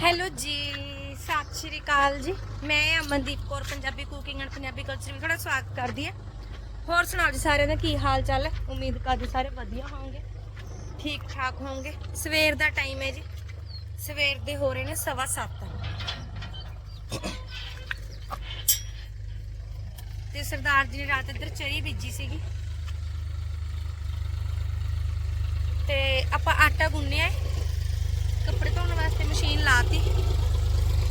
Hello ਜੀ, ਸਤਿ ਸ਼੍ਰੀ ਅਕਾਲ ਜੀ। ਮੈਂ Amandeep Kaur, Punjabi cooking and Punjabi culture ਵਿੱਚ ਤੁਹਾਡਾ ਸਵਾਗਤ ਕਰਦੀ ਹਾਂ। ਹੋਰ ਸੁਣਾਓ ਜੀ ਸਾਰਿਆਂ ਦਾ, ਕੀ ਹਾਲ ਚਾਲ ਹੈ? ਉਮੀਦ ਕਰਦੇ ਸਾਰੇ ਵਧੀਆ ਹੋਵੋਗੇ ਠੀਕ ਠਾਕ ਹੋਵੋਗੇ ਸਵੇਰ ਦਾ ਟਾਈਮ ਹੈ ਜੀ। ਸਵੇਰ ਦੇ ਹੋ ਰਹੇ ਨੇ ਸਵਾ ਸੱਤ। ਤੇ ਸਰਦਾਰ ਜੀ ਨੇ ਰਾਤ ਇੱਧਰ ਚਰੀ ਬੀਜੀ ਸੀਗੀ। ਤੇ ਆਪਾਂ ਆਟਾ ਗੁੰਨਿਆ ਹੈ। ਕੱਪੜੇ ਧੋਣ ਵਾਸਤੇ ਮਸ਼ੀਨ ਲਾਤੀ।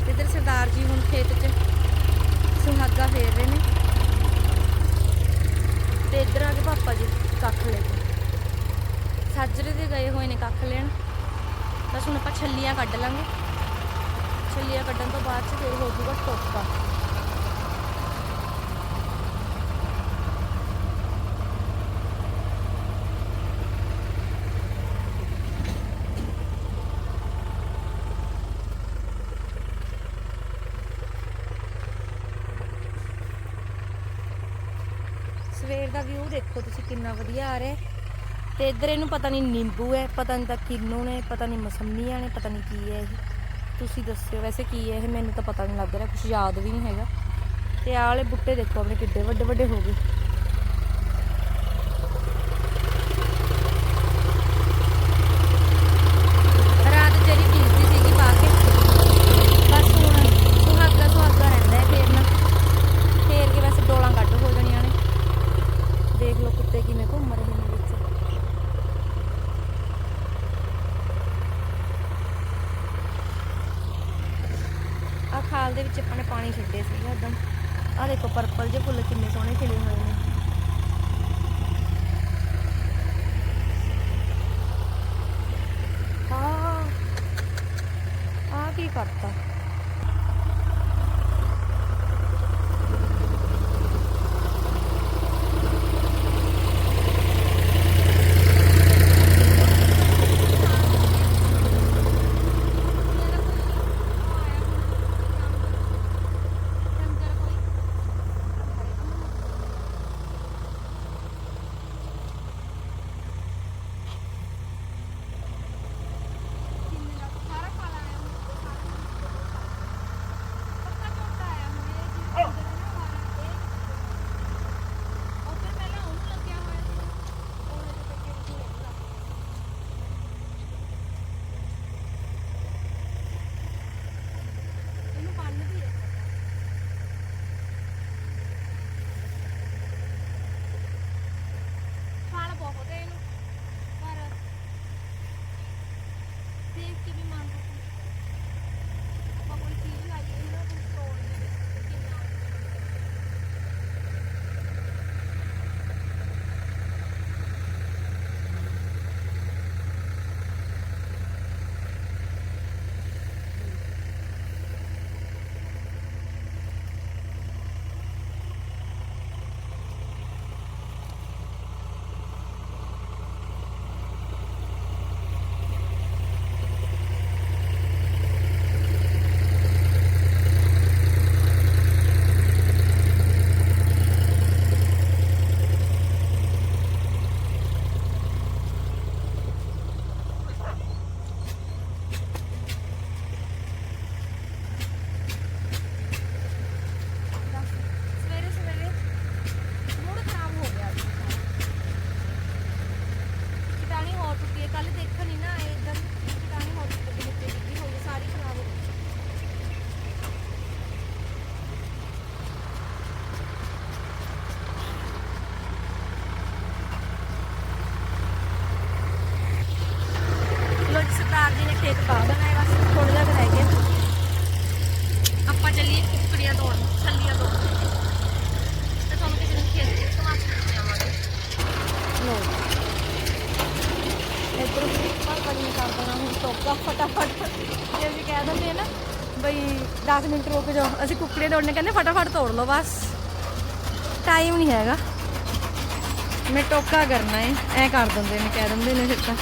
ਤੇ ਇੱਧਰ ਸਰਦਾਰ ਜੀ ਹੁਣ ਖੇਤ 'ਚ ਸੁਹਾਗਾ ਫੇਰ ਰਹੇ ਨੇ। ਤੇ ਇੱਧਰ ਆ ਕੇ ਪਾਪਾ ਜੀ ਕੱਖ ਲੈ ਕੇ। ਸਾਜਰੇ ਦੇ ਗਏ ਹੋਏ ਨੇ ਕੱਖ ਲੈਣ। ਬਸ ਹੁਣ ਆਪਾਂ ਛੱਲੀਆਂ ਕੱਢ ਲਾਂਗੇ। ਛੱਲੀਆਂ ਕੱਢਣ ਤੋਂ ਬਾਅਦ 'ਚ ਫੇਰ ਹੋ ਜਾਊਗਾ ਟੋਕਾ ਸਵੇਰ ਦਾ ਵਿਊ ਦੇਖੋ ਤੁਸੀਂ ਕਿੰਨਾ ਵਧੀਆ ਆ ਰਿਹਾ ਹੈ। ਤੇ ਇੱਧਰ ਇਹਨੂੰ ਪਤਾ ਨਹੀਂ ਨਿੰਬੂ ਹੈ, ਪਤਾ ਨਹੀਂ ਤਾਂ ਕਿੰਨੂ ਨੇ, ਪਤਾ ਨਹੀਂ ਮਸੰਮੀਆਂ ਨੇ, ਪਤਾ ਨਹੀਂ ਕੀ ਹੈ ਇਹ। ਤੁਸੀਂ ਦੱਸਿਓ ਵੈਸੇ ਕੀ ਹੈ ਇਹ, ਮੈਨੂੰ ਤਾਂ ਪਤਾ ਨਹੀਂ ਲੱਗ ਰਿਹਾ ਕੁਝ ਯਾਦ ਵੀ ਨਹੀਂ ਹੈਗਾ। ਤੇ ਆਹ ਵਾਲੇ ਬੁੱਟੇ ਦੇਖੋ ਆਪਣੇ ਕਿੱਡੇ ਵੱਡੇ ਵੱਡੇ ਹੋ ਗਏ ਰਾਤ ਜਿਹੜੀ ਪੀਸਦੀ ਸੀਗੀ ਪਾ ਕੇ ਬਸ ਹੁਣ ਸੁਹਾਗਾ ਸੁਹਾਗਾ ਰਹਿੰਦਾ ਹੈ ਫੇਰ ਨਾ ਫੇਰ ਕੇ ਵੈਸੇ ਡੋਲਾਂ ਕੱਢ ਹੋ ਜਾਣੀਆਂ ਨੇ ਦੇਖ ਲਓ ਕੁੱਤੇ ਕਿਵੇਂ ਘੁੰਮ ਰਹੇ ਨੇ ਵਿੱਚ? ਆ ਖਾਲ ਦੇ ਵਿੱਚ ਆਪਾਂ ਨੇ ਪਾਣੀ ਛੱਡੇ ਸੀਗਾ ਉਦਮ ਆ ਦੇਖੋ ਪਰਪਲ ਜਿਹੇ ਫੁੱਲ ਕਿੰਨੇ ਸੋਹਣੇ ਖਿਲੇ ਹੋਏ ਨੇ। ਜਾਓ। ਅਸੀਂ ਕੁੱਕੜੇ ਤੋੜਨੇ, ਕਹਿੰਦੇ ਫਟਾਫਟ ਤੋੜ ਲਓ ਬਸ। ਟਾਈਮ ਨਹੀਂ ਹੈਗਾ। ਮੈਂ ਟੋਕਾ ਕਰਨਾ ਹੈ ਐ ਕਰ ਦਿੰਦੇ ਨੇ, ਕਹਿ ਦਿੰਦੇ ਨੇ ਫਿਰ ਤਾਂ।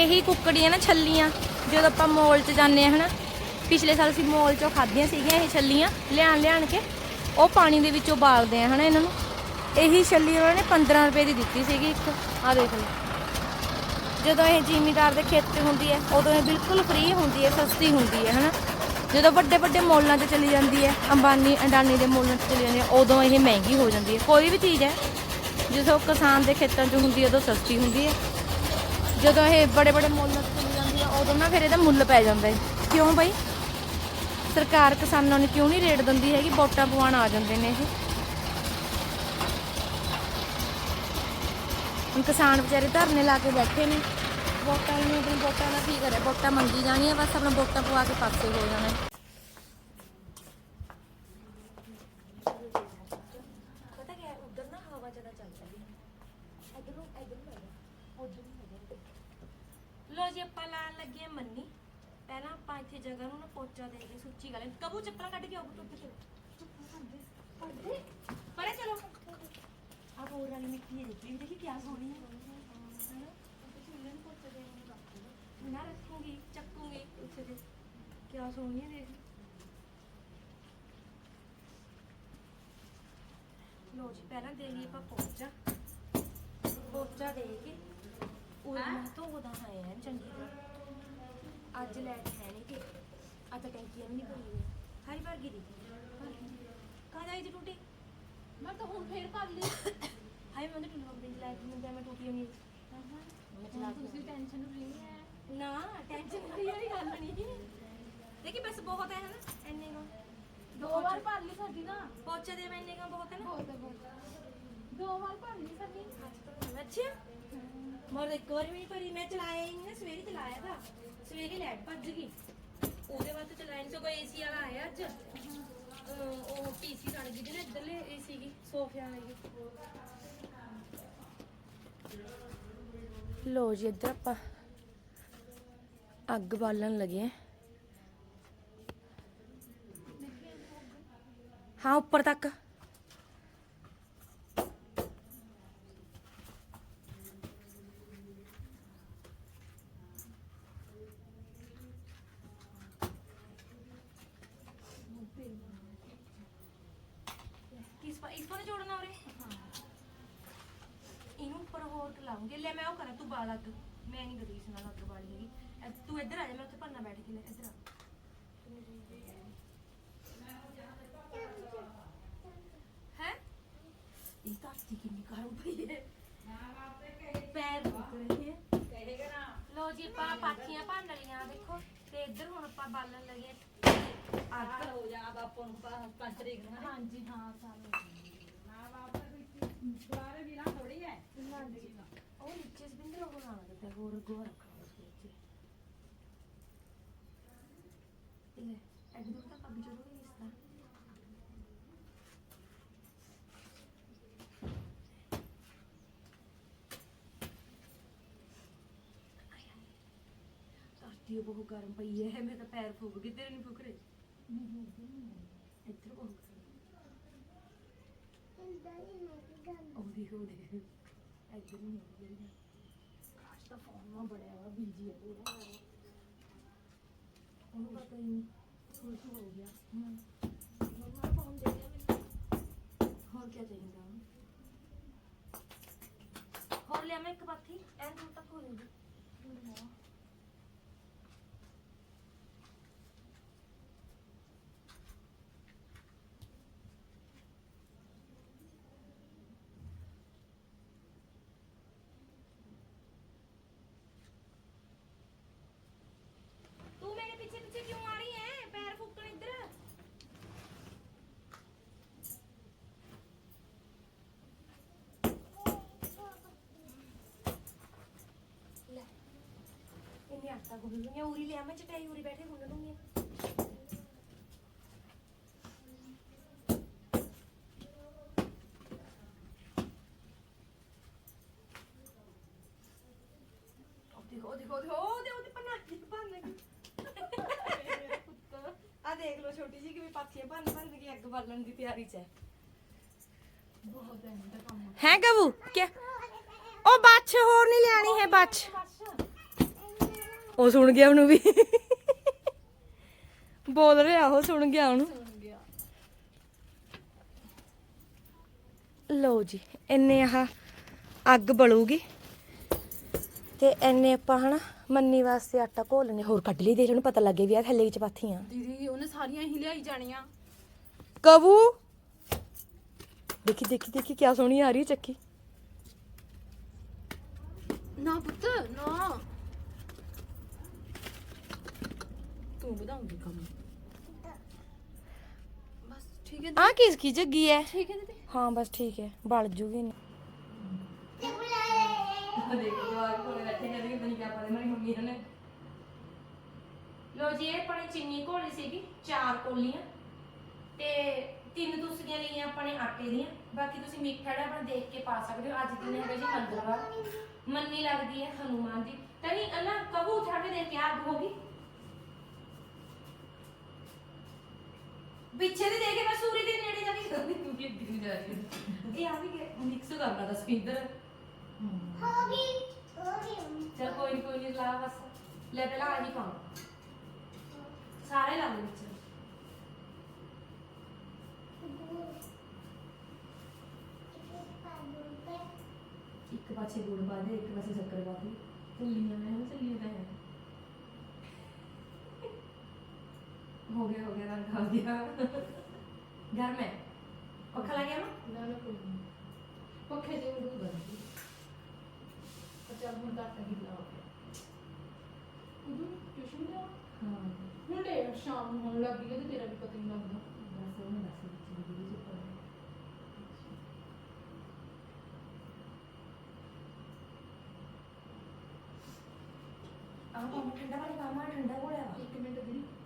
ਇਹੀ ਕੁੱਕੜੀਆਂ ਨਾ ਛੱਲੀਆਂ, ਜਦੋਂ ਆਪਾਂ ਮੋਲ 'ਚ ਜਾਂਦੇ ਆ ਹਨਾ। ਪਿਛਲੇ ਸਾਲ ਅਸੀਂ ਮੋਲ 'ਚੋਂ ਖਾਧੀਆਂ ਸੀਗੀਆਂ ਇਹ ਛੱਲੀਆਂ ਲਿਆਣ ਲਿਆਣ ਕੇ, ਉਹ ਪਾਣੀ ਦੇ ਵਿੱਚ ਉਬਾਲਦੇ ਆ ਹਨਾ ਇਹਨਾਂ ਨੂੰ। ਇਹੀ ਛੱਲੀ ਉਹਨਾਂ ਨੇ 15 ਰੁਪਏ ਦੀ ਦਿੱਤੀ ਸੀਗੀ ਇੱਕ ਆ ਦੇਖ ਲਓ। ਜਦੋਂ ਇਹ ਜ਼ਿਮੀਦਾਰ ਦੇ ਖੇਤ 'ਚ ਹੁੰਦੀ ਹੈ, ਉਦੋਂ ਇਹ ਬਿਲਕੁਲ ਫ੍ਰੀ ਹੁੰਦੀ ਹੈ, ਸਸਤੀ ਹੁੰਦੀ ਹੈ, ਹਨਾ। ਜਦੋਂ ਵੱਡੇ ਵੱਡੇ ਮੋਲਾਂ 'ਚ ਚਲੀ ਜਾਂਦੀ ਹੈ, ਅੰਬਾਨੀ, ਅੰਡਾਨੀ ਦੇ ਮੋਲਾਂ 'ਚ ਚਲੀ ਜਾਂਦੀ ਹੈ, ਉਦੋਂ ਇਹ ਮਹਿੰਗੀ ਹੋ ਜਾਂਦੀ ਹੈ। ਕੋਈ ਵੀ ਚੀਜ਼ ਹੈ, ਜਦੋਂ ਕਿਸਾਨ ਦੇ ਖੇਤਾਂ 'ਚ ਹੁੰਦੀ ਹੈ, ਉਦੋਂ ਸਸਤੀ ਹੁੰਦੀ ਹੈ। ਜਦੋਂ ਇਹ ਬੜੇ ਬੜੇ ਮੁੱਲ 'ਚ ਚਲੀ ਜਾਂਦੀ ਹੈ ਉਦੋਂ ਨਾ ਫਿਰ ਇਹਦਾ ਮੁੱਲ ਪੈ ਜਾਂਦਾ ਹੈ ਕਿਉਂ ਬਈ? ਸਰਕਾਰ ਕਿਸਾਨਾਂ ਨੂੰ ਕਿਉਂ ਨਹੀਂ ਰੇਟ ਦਿੰਦੀ ਹੈਗੀ? ਵੋਟਾਂ ਪਵਾਉਣ ਆ ਜਾਂਦੇ ਨੇ ਇਹ। ਹੁਣ ਕਿਸਾਨ ਵਿਚਾਰੇ ਧਰਨੇ ਲਾ ਕੇ ਬੈਠੇ ਨੇ। ਵੋਟਾਂ ਨੂੰ ਆਪਣੀ ਵੋਟਾਂ ਦਾ ਕੀ ਕਰੇ? ਵੋਟਾਂ ਮੰਗੀ ਜਾਣੀਆਂ, ਬਸ ਆਪਣਾ ਵੋਟਾਂ ਪਵਾ ਕੇ ਪਾਸੇ ਹੋ ਜਾਣਾ ਹੈ। ਪਤਾ ਕੀ ਹੈ ਉਧਰ ਨਾ ਹਵਾ ਜ਼ਿਆਦਾ ਚੱਲਦੀ ਹੈ ਇਧਰੋਂ ਇਧਰੋਂ ਲੱਗਾ ਉਧਰ ਨਹੀਂ ਲੱਗਾ ਲੋ ਜੀ ਆਪਾਂ ਲਾਣ ਲੱਗੇ ਹਾਂ ਮੰਨੀ ਪਹਿਲਾਂ ਆਪਾਂ ਇੱਥੇ ਜਗ੍ਹਾ ਨੂੰ ਨਾ ਪੋਚਾ ਦੇ ਕੇ ਸੁੱਚੀ ਗੱਲ ਕਬੂ ਚੱਪਲਾਂ ਕੱਢ ਕੇ ਆਉ ਟੁੱਟ ਕੇ ਪੜਦੇ ਪਰੇ ਚਲੋ ਆ ਹੋਰ ਵਾਲੀ ਮਿੱਟੀ ਹੈ ਦੇਖੀ ਦੇਖੀ ਕਿਆ ਸੋਹਣੀ ਹੈ ਹੈਨਾ ਤੇ ਚੁੱਲ੍ਹੇ ਨੂੰ ਪੋਚਾ ਦੇ ਕੇ ਨਾ ਰੱਖੂੰਗੀ ਚੱਕੂੰਗੀ ਉੱਥੇ ਦੇ ਕਿਆ ਸੋਹਣੀ ਹੈ ਦੇਖ ਲੋ ਜੀ ਪਹਿਲਾਂ ਦੇ ਲਈ ਆਪਾਂ ਪੋਚਾ। ਪੋਚਾ ਦੇ ਕੇ ਉਹ ਮੈਂ ਧੋਦਾ ਹੈ ਐਨ ਚੰਗੀ ਤਰ੍ਹਾਂ। ਅੱਜ ਲੈਟ ਹੈ ਨਹੀਂ ਕਿ ਅੱਜ ਤਾਂ ਟੈਂਕੀਆਂ ਵੀ ਨਹੀਂ ਭਰੀ ਹੋਈ ਹਰੀ ਭਰ ਗਈ ਦੀ। ਕਾ ਜਾਈ ਜੀ ਟੂਟੀ? ਮੈਂ ਤਾਂ ਹੁਣ ਫੇਰ ਕਰ ਲਈ। ਹਾਏ ਮੈਂ ਤਾਂ ਟੁੱਲੂ ਬਿੰਦ ਲੈ ਕੇ ਮੈਂ ਮੈਂ ਟੂਟੀ ਹੋਣੀ ਹੁਣ ਤੁਸੀਂ ਟੈਨਸ਼ਨ ਫ੍ਰੀ ਹੈ ਨਾ ਟੈਨਸ਼ਨ ਵਾਲੀ ਵਾਲੀ ਗੱਲ ਨਹੀਂ ਦੇਖੀ ਬਸ ਬਹੁਤ ਹੈ ਹਨਾ? ਇੰਨੇ ਕੋ ਦੋ ਵਾਰ ਭਰ ਲਈ ਸਾਡੀ ਨਾ। ਪੋਚੇ ਦੇ ਮੈਨੇ ਕਾ ਬਹੁਤ ਹੈ ਨਾ? ਬਹੁਤ ਹੈ, ਬਹੁਤ ਹੈ। ਦੋ ਵਾਰ ਭਰ ਲਈ ਸਾਡੀ। ਅੱਛਾ। ਮਰ ਇੱਕ ਵਾਰੀ ਵੀ ਨਹੀਂ ਭਰੀ। ਮੈਂ ਚਲਾਇਆ ਹੀ ਨਹੀਂ ਨਾ ਸਵੇਰੇ ਚਲਾਇਆ ਤਾਂ। ਸਵੇਰੇ ਲਾਈਟ ਭੱਜ ਗਈ। ਉਹਦੇ ਬਾਅਦ ਤਾਂ ਚਲਾਇਆ ਨਹੀਂ ਸਗੋਂ ਏਸੀ ਵਾਲਾ ਆਇਆ ਅੱਜ। ਅਹ ਉਹ ਪੀਸੀ ਸੜ ਗਈ ਜਿਹਨੇ ਇੱਧਰਲੇ ਏਸੀ ਦੀ ਸੋਫਿਆਂ ਵਾਲੀ। ਲੋ ਜੀ ਇੱਧਰ ਆਪਾਂ ਅੱਗ ਬਾਲਣ ਲੱਗੇ ਆਂ ਹਾਂ ਉੱਪਰ ਤੱਕ ਕਿਸ ਪਾ ਇਸ ਪਰ ਜੋੜਨਾ ਉਰੇ ਇਹਨੂੰ ਉੱਪਰ ਹੋਰ ਲਾਉਂਗੇ ਲੈ ਮੈਂ ਉਹ ਕਰਾਂ ਤੂੰ ਬਾਲ ਅੱਗ ਮੈਂ ਨਹੀਂ ਕਦੀ ਇਸ ਨਾਲ ਅੱਗ ਬਾਲੀ ਹੈਗੀ ਐ- ਤੂੰ ਇੱਧਰ ਆ ਜਾ ਮੈਂ ਉੱਥੇ ਭੰਨਾ ਬੈਠ ਕੇ ਲੈ ਇੱਧਰ ਆ ਹੈ ਇਹ ਤਾਂ ਅੱਤੀ ਕਿੰਨੀ ਗਰਮ ਪਈ ਹੈ ਪੈਰ ਦੁਖ ਰਹੇ ਹੈ ਲੋ ਜੀ ਆਪਾਂ ਪਾਥੀਆਂ ਭੰਨ ਲਈਆਂ ਦੇਖੋ। ਤੇ ਇੱਧਰ ਹੁਣ ਆਪਾਂ ਬਾਲਣ ਲੱਗੇ ਅੱਗ। ਹੋ ਜਾ ਬਾਪੂ ਨੂੰ ਪੰਜ ਤਰੀਕ ਨੂੰ ਹਾਂਜੀ ਹਾਂ ਸਾਨੂੰ। ਦੁਆਰੇ ਵੀਰਾ ਥੋੜੀ ਹੈ। ਹਾਂਜੀ। ਉਹ ਨੀਚੇ ਸਪਿੰਦਰ ਉਹ ਦਿੱਤਾ ਹੋਰ ਗੋਆ ਰੱਖਣਾ ਉਸ ਵਿੱਚ ਇਹ ਐਗ ਦੋ ਤਾਂ ਕਬੀ ਜਦੋਂ ਵੀ ਇਸਦਾ ਧਰਤੀ ਬਹੁਤ ਗਰਮ ਪਈ ਹੈ ਮੇਰੇ ਤਾਂ ਪੈਰ ਫੁੱਕ ਗਏ ਤੇਰੇ ਨਹੀਂ ਫੁੱਕ ਰਹੇ ਇੱਧਰ ਬਹੁਤ ਉਹ ਦੇਖੋ ਉਹ ਦੇਖੋ ਇੱਧਰ ਨਹੀਂ ਹੋ ਰਹੀ ਅੱਜ ਤਾਂ ਫੋਨ ਮਾ ਬੜਿਆ ਵਾ ਬੀਜੀ ਹੈ ਪੂਰਾ ਉਹਨੂੰ ਪਤਾ ਹੀ ਨਹੀਂ ਖੁਸ਼ ਹੋ ਗਿਆ ਹਮ ਮੰਮਾ ਫੋਨ ਦੇ ਦਿਆ ਮੈਨੂੰ ਹੋਰ ਕੀ ਚਾਹੀਦਾ ਉਹਨੂੰ? ਹੋਰ ਲਿਆ ਮੈਂ ਇੱਕ ਪਾਥੀ ਐਂ ਦੂਰ ਤੱਕ ਹੋ ਜੂਗੀ ਤੂੰ ਮੇਰੇ ਪਿੱਛੇ ਪਿੱਛੇ ਕਿਉਂ ਆ ਰਹੀ ਹੈ ਪੈਰ ਫੁੱਕਣ ਇੱਧਰ ਲੈ ਇਹਨੇ ਆਟਾ ਗੁੰਨ ਲੂੰਗੀ ਉਰੀ ਲਿਆ ਮੈਂ ਚਟਾਈ ਉਰੀ ਬੈਠੇ ਗੁੰਨ ਲੂੰਗੀ ਉਹ ਦੇਖੋ ਉਹ ਦੇਖੋ ਉਹ ਦੇਖੋ, ਉਹ ਦੇ ਉਹਦੇ ਪੰਨਾ ਕੀ ਭੰਨ ਗਈ। ਆ ਦੇਖ ਲਓ ਛੋਟੀ ਜੀ ਕਿਵੇਂ ਪਾਥੀਆਂ ਭੰਨ ਭੰਨ ਕੇ ਅੱਗ ਬਾਲਣ ਦੀ ਤਿਆਰੀ 'ਚ ਹੈ। ਬਹੁਤ ਹੈ ਇਹਦਾ ਕੰਮ। ਹੈ ਗਬੂ ਕੀ ਉਹ ਸੁਣ ਗਿਆ ਉਹਨੂੰ ਵੀ। ਬੋਲ ਰਿਹਾ ਉਹ ਸੁਣ ਗਿਆ ਉਹਨੂੰ। ਲਓ ਜੀ ਇੰਨੇ ਆਹ ਅੱਗ ਬਲੂਗੀ ਤੇ ਇੰਨੇ ਆਪਾਂ ਹਨਾ ਮੰਨੀ ਵਾਸਤੇ ਆਟਾ ਘੋਲਣੇ ਹੋਰ ਕੱਢ ਲਈ ਦੇ ਉਹਨੂੰ ਪਤਾ ਲੱਗੇ ਵੀ ਆ ਥੱਲੇ ਦੀ ਚਪਾਥੀਆਂ ਦੀਦੀ ਉਹਨੇ ਸਾਰੀਆਂ ਹੀ ਲਿਆਈ ਜਾਣੀਆਂ। ਕਬੂ। ਦੇਖੀ ਦੇਖੀ ਦੇਖੀ ਕਿਆ ਸੋਹਣੀ ਆ ਰਹੀ ਚੱਕੀ। ਨਾ ਤੂੰ ਵਧਾਉਂਗੀ ਕੰਮ ਬਸ ਠੀਕ ਹੈ ਆ ਕਿਸ ਕੀ ਜੱਗੀ ਹੈ ਠੀਕ ਹੈ ਦੀਦੀ। ਹਾਂ ਬਸ ਠੀਕ ਹੈ ਬਲ ਜੂਗੀ ਨਹੀਂ ਦੇਖੋ ਜਵਾਕ ਕੋਲੇ ਬੈਠੇ ਨੇ ਵੀ ਬਣੀ ਕਿਆ ਪਤਾ ਮੇਰੀ ਮੰਮੀ ਨੇ ਲੋ ਜੀ ਇਹ ਆਪਣੀ ਚੀਨੀ ਘੋਲੀ ਸੀਗੀ ਚਾਰ ਕੋਲੀਆਂ। ਤੇ ਤਿੰਨ ਦੂਸਰੀਆਂ ਲਈਆਂ ਆਪਣੇ ਆਟੇ ਦੀਆਂ। ਬਾਕੀ ਤੁਸੀਂ ਮਿੱਠਾ ਜਿਹੜਾ ਆਪਣਾ ਦੇਖ ਕੇ ਪਾ ਸਕਦੇ ਹੋ। ਅੱਜ ਦਿਨ ਹੈਗਾ ਜੀ ਮੰਗਲਵਾਰ। ਮੰਨੀ ਲੱਗਦੀ ਹੈ ਹਨੂਮਾਨ ਦੀ। ਤਨੀ ਅੱਲਾ ਕਬੂ ਉਠਾ ਕੇ ਦੇਖ ਕੇ ਅੱਗ ਹੋ ਪਿੱਛੇ ਦੇ ਦੇ ਕੇ ਮੈਂ ਸੂਰੀ ਦੇ ਨੇੜੇ ਜਾ ਕੇ ਕਰਦੀ ਕਿਉਂਕਿ ਅੱਗੇ ਨੂੰ ਜਾ ਰਹੀ ਹੈ ਇਹ ਆ ਵੀ ਮਿਕਸ ਕਰਨਾ ਦਾ ਸਪੀਕਰ ਚਲ ਕੋਈ ਨਹੀਂ ਕੋਈ ਨਹੀਂ ਲਾ ਬਸ। ਲੈ ਪਹਿਲਾਂ ਆਹੀ ਪਾਉਂ। ਸਾਰੇ ਲਾ ਦੇ ਵਿੱਚ। ਇੱਕ ਪਾਸੇ ਗੁੜ ਪਾ ਦੇ ਇੱਕ ਪਾਸੇ ਸ਼ੱਕਰ ਪਾ ਦੇ। ਚੱਲੀਆਂ ਮੈਂ ਹਾਂ ਚੱਲੀਆਂ ਤਾਂ ਹੈ ਹੋ ਗਿਆ ਹੋ ਗਿਆ ਰੰਗ ਆ ਗਿਆ। ਗਰਮ ਹੈ? ਪੱਖਾ ਲੱਗਿਆ ਨਾ? ਨਾ ਨਾ ਕੋਈ ਨਹੀਂ। ਪੱਖੇ ਦੇ ਉਡੂ ਬੰਦੀ ਚੱਲ ਹੁਣ ਘੱਟ ਹੀ ਲਾਓ ਉਡੂ ਟਿਊਸ਼ਨ ਜਾ ਹਾਂ। ਹੁਣ ਲੈ ਸ਼ਾਮ ਨੂੰ ਹੋਣ ਲੱਗੀ ਹੈ ਤੇ ਤੇਰਾ ਵੀ ਪਤਾ ਨਹੀਂ ਲੱਗਦਾ। ਬਸ ਉਹ ਦੱਸ ਵਿੱਚ ਵੀ ਜੀ। ਪਰ ਆਹ ਪਾਣੀ ਠੰਡਾ ਪਾਣੀ ਪਾਮਾ ਠੰਡਾ ਹੋ ਰਿਹਾ ਵਾ। ਇੱਕ ਮਿੰਟ ਦੀ।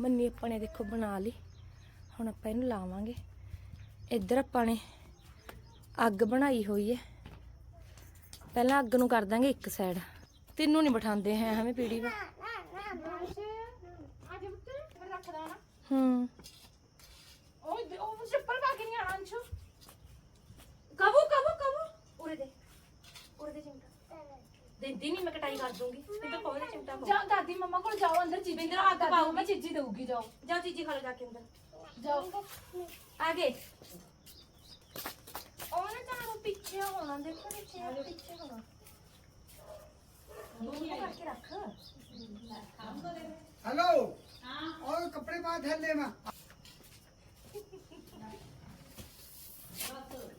ਮੰਨੀ ਆਪਾਂ ਨੇ ਦੇਖੋ ਬਣਾ ਲਈ। ਹੁਣ ਆਪਾਂ ਇਹਨੂੰ ਲਾਵਾਂਗੇ। ਇੱਧਰ ਆਪਾਂ ਨੇ ਅੱਗ ਬਣਾਈ ਹੋਈ ਹੈ। ਪਹਿਲਾਂ ਅੱਗ ਨੂੰ ਕਰ ਦਾਂਗੇ ਇੱਕ ਸਾਈਡ ਤੈਨੂੰ ਨਹੀਂ ਬਿਠਾਉਂਦੇ ਹੈ ਹਵੇਂ ਪੀੜੀ ਵਾ। ਹੂੰ। ਉਹ ਉਹ ਚੱਪਲ ਪਾ ਕੇ ਨਹੀਂ ਆਣਾ ਅੰਸ਼ੂ। ਕਬੂ ਕਬੂ ਕਬੂ। ਉਰੇ ਦੇ। ਉਰੇ ਦੇ ਚਿੰਕਾ ਦਿੰਦੀ ਨਹੀਂ ਮੈਂ ਕਟਾਈ ਕਰ ਦੂੰਗੀ ਤੇ ਤਾਂ ਕੋਈ ਚਿਮਟਾ ਪਾਓ जाओ दादी मम्मा को जाओ अंदर चीजी बिंदु आ हाथ दादी पाओगी। मम्मा चीजी दूंगी जाओ ਜਾਓ ਚੀਜੀ ਖਾ ਲਓ ਜਾ ਕੇ ਅੰਦਰ जाओ ਆਗੇ ਉਹ ਨਾ ਤੁਹਾਨੂੰ ਪਿੱਛੇ ਹੋਣਾ ਦੇਖੋ ਪਿੱਛੇ ਪਿੱਛੇ ਹੋਣਾ ਉਹ ਕਰਕੇ ਰੱਖ हेलो हाँ और कपड़े पा थैले में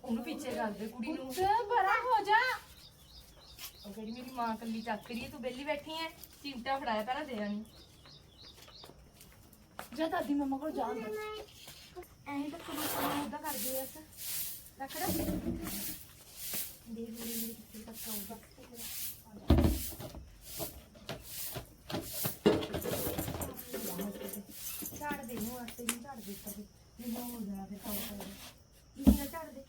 ਉਹਨੂੰ ਪਿੱਛੇ ਕਰ ਦੇ ਕੁੜੀ ਨੂੰ पुत्र बड़ा हो जा ਉਹ ਕਿਹੜੀ ਮੇਰੀ ਮਾਂ ਕੱਲੀ ਚੱਕ ਰਹੀ ਹੈ, ਤੂੰ ਬੇਲੀ ਬੈਠੀ ਹੈ ਚਿਮਟਾ ਫੜਾਇਆ ਪਹਿਲਾਂ ਦੇ ਆਣੀ ਜਾ ਦਾਦੀ ਮੰਮਾ ਕੋਲ ਜਾਣ ਦੋ ਐਂ ਤਾਂ ਕੁੜੀ ਨੂੰ ਉਦਾਂ ਕਰਦੇ ਐਸ ਰੱਖ ਦੇਖ ਲੈ ਮੇਰੇ ਕਿੱਥੇ ਤੱਕ ਆਊਗਾ। ਝਾੜ ਦੇ ਨੂੰ ਆਸੇ ਨੂੰ ਝਾੜ ਦੇ ਤੱਕ ਮੈਨੂੰ ਹੋ ਜਾਣਾ ਤੇ ਤਾਂ ਝਾੜ ਦੇ।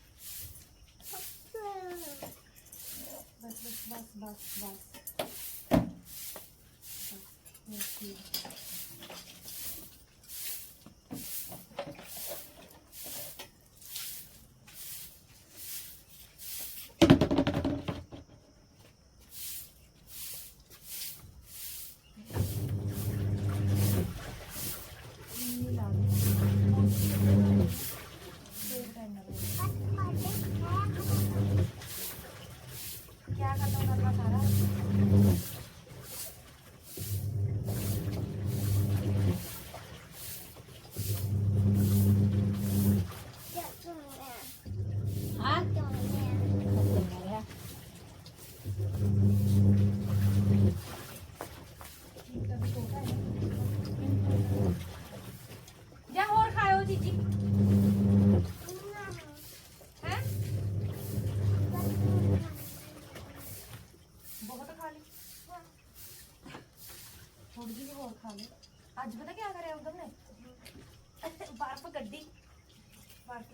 ਬਸ ਬਸ ਬਸ ਬਸ ਬਸ ਬਸ ਠੀਕ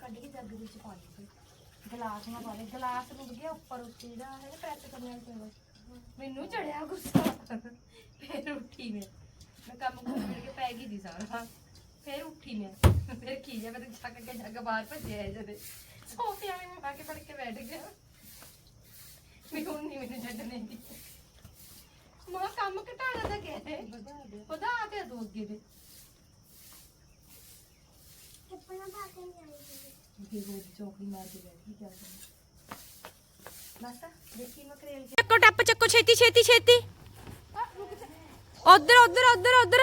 ਵਿੱਚ ਪਾ ਦੇ ਗਲਾਸ ਨਾ ਪਾ ਦੇ ਗਲਾਸ ਰੁਕ ਗਿਆ ਉੱਪਰ ਉੱਤੇ ਜਿਹੜਾ ਹੈ ਪ੍ਰੈਸ ਕਰਨ ਵਾਲੀ ਚੰਗਾ ਮੈਨੂੰ ਚੜਿਆ ਗੁੱਸਾ। ਫਿਰ ਉੱਠੀ ਮੈਂ। ਮੈਂ ਕੰਮ ਕੁਮ ਕਰਕੇ ਪੈ ਗਈ ਦੀ ਸਾਰਾ। ਫਿਰ ਉੱਠੀ ਮੈਂ। ਫਿਰ ਕੀ ਜਾ ਮੈਂ ਤਾਂ ਚੱਕ ਕੇ ਜੱਗ ਬਾਹਰ ਭੱਜਿਆ ਜਦੇ। ਸੋਫਿਆ ਮੈਂ ਪਾ ਕੇ ਫੜ ਕੇ ਬੈਠ ਗਿਆ। ਵੀ ਹੁਣ ਨਹੀਂ ਮੈਨੂੰ ਛੱਡਣੇ ਦੀ। ਮਾਂ, ਕੰਮ ਘਟਾਣਾ ਤਾਂ ਕਹਿ ਵਧਾ ਕੇ ਦੋ ਅੱਗੇ ਦੇ। ਕਿ ਉਹ ਚੌਕੜੀ ਮਾਰ ਚੱਕੋ ਟੱਪ ਚੱਕੋ ਛੇਤੀ ਛੇਤੀ ਛੇਤੀ। ਉਧਰ ਉਧਰ ਉਧਰ ਉਧਰ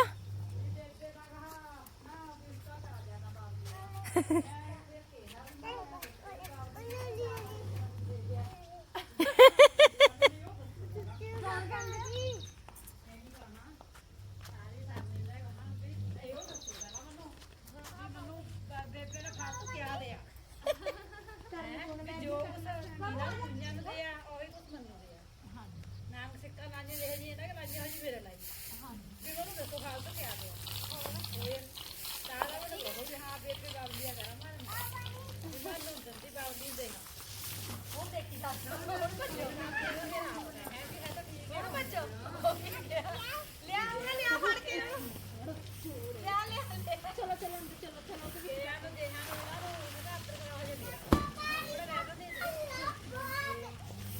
ਲਿਆ ਉਹਨੇ ਲਿਆ ਫੜ ਕੇ ਲਿਆ ਲਿਆ ਚਲੋ ਚਲੋ ਚਲੋ ਚਲੋ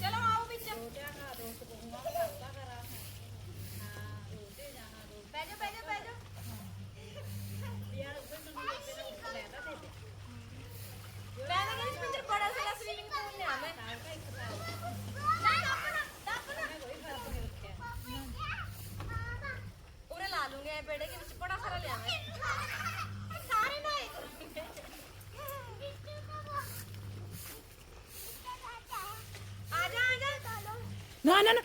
ਚਲੋ ਆਓ ਵਿੱਚ ਬਹਿ ਜਾ ਬਹਿ ਜਾ ਬਹਿ ਜਾ ਮੈਂ ਤਾਂ ਕਹਿੰਦੀ ਸੁੰਦਰ ਬੜਾ ਸਾਰਾ ਸਵੀਮਿੰਗ ਪੂਲ ਲਿਆ ਮੈਂ ਨਾ ਦੱਬ ਨਾ ਉਰੇ ਲਾ ਲੂੰਗੇ ਬੇੜੇ ਦੇ ਵਿੱਚ ਬੜਾ ਸਾਰਾ ਲਿਆ ਮੈਂ ਸਾਰੇ ਨਾ ਆ ਜਾ ਆ ਜਾ ਨਾ ਨਾ ਨਾ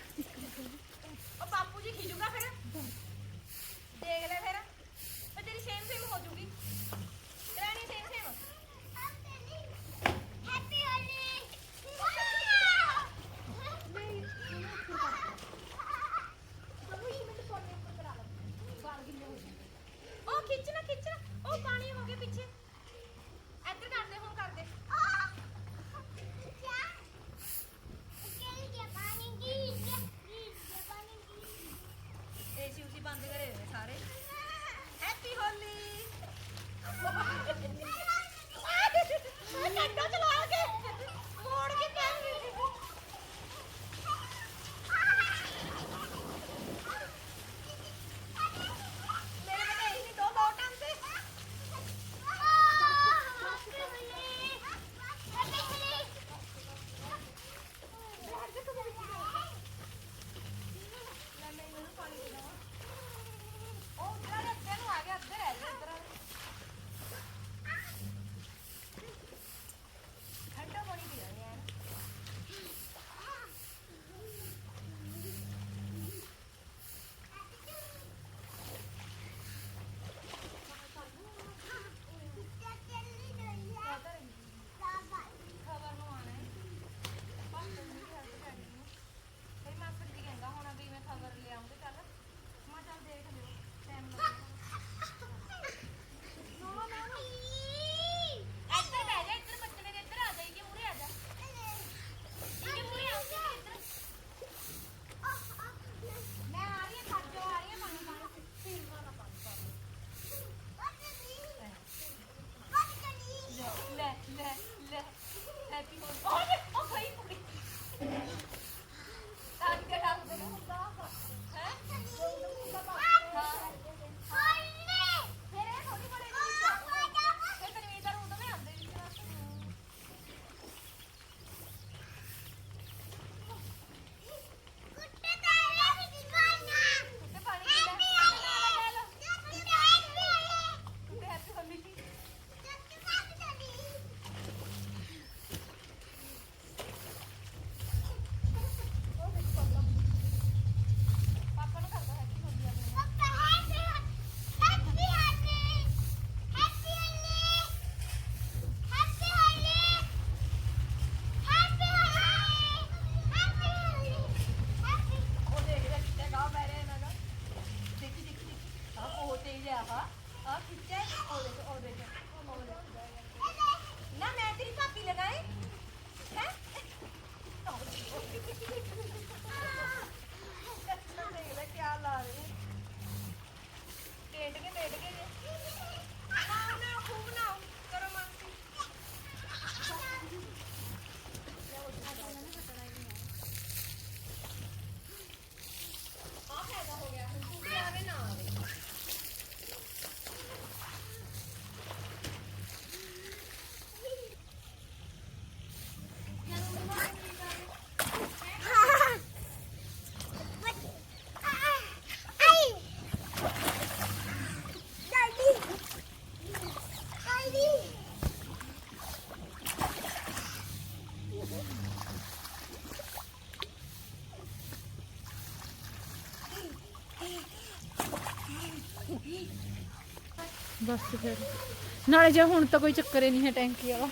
ਚਾਹੀਦਾ ਆਹ ਆ ਖਿੱਚੇ ਉਹਦੇ ਚ ਉਹਦੇ ਚ ਉਹਦੇ ਚ। ਨਾ, ਮੈਂ ਤੇਰੀ ਭਾਬੀ ਲਗਾਏ ਹੈ? ਕੱਚਾ ਦੇਖ। ਲੈ ਕੀ ਲਾ ਰਹੇ। ਨੇ ਟੇਟ ਕੇ ਟੇਟ ਕੇ। ਬਸ ਫਿਰ। ਨਾਲੇ ਜੇ ਹੁਣ ਤਾਂ ਕੋਈ ਚੱਕਰ ਹੀ ਨਹੀਂ ਹੈ ਟੈਂਕੀ ਵਾਲਾ।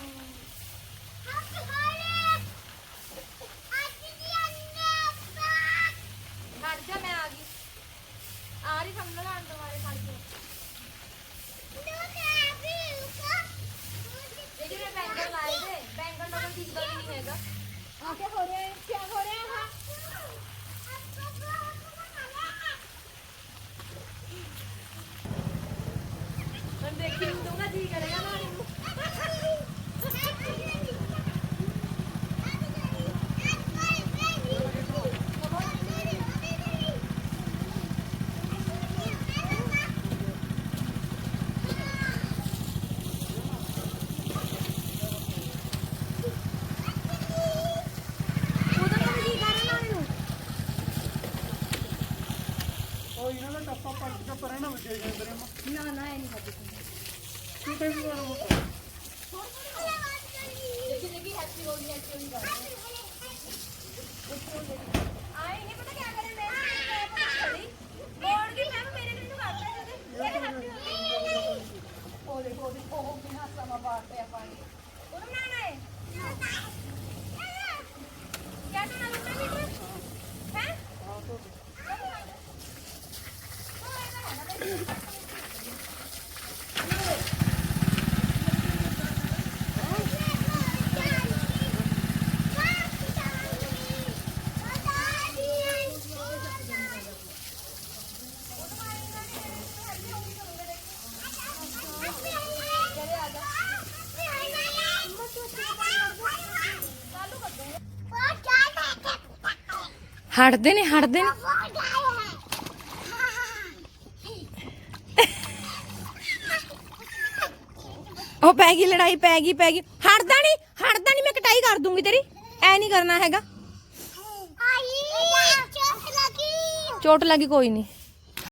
हाटते नहीं हाटते नहीं ओ पैगी लड़ाई पैगी पैगी। हटदा नहीं हटदा नहीं मैं कटाई कर दूँगी तेरी। ऐ नहीं करना हैगा। चोट लगी। कोई नहीं